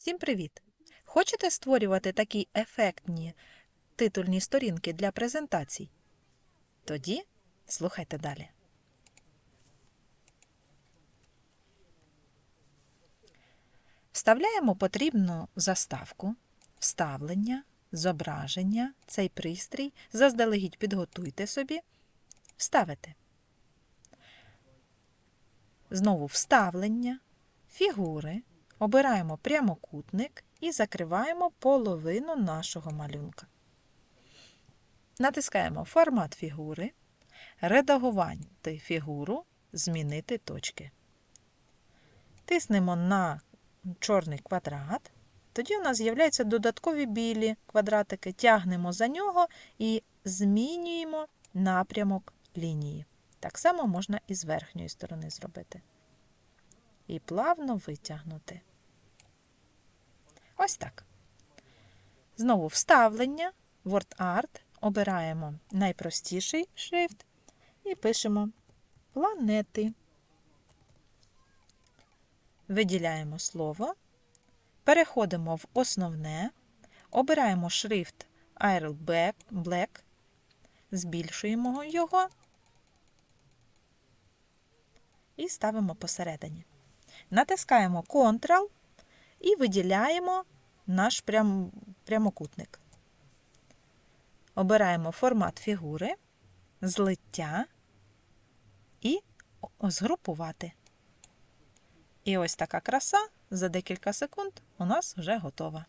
Всім привіт! Хочете створювати такі ефектні титульні сторінки для презентацій? Тоді слухайте далі. Вставляємо потрібну заставку, вставлення, зображення, цей пристрій. Заздалегідь підготуйте собі, вставите. Знову вставлення, фігури. Обираємо прямокутник і закриваємо половину нашого малюнка. Натискаємо Формат фігури, редагувати фігуру, змінити точки. Тиснемо на чорний квадрат. Тоді у нас з'являються додаткові білі квадратики. Тягнемо за нього і змінюємо напрямок лінії. Так само можна і з верхньої сторони зробити. І плавно витягнути. Ось так. Знову вставлення, WordArt. Обираємо найпростіший шрифт і пишемо планети. Виділяємо слово, переходимо в основне, обираємо шрифт Arial Black, збільшуємо його і ставимо посередині. Натискаємо Ctrl і виділяємо наш прям, прямокутник. Обираємо формат фігури, злиття і згрупувати. І ось така краса за декілька секунд у нас вже готова.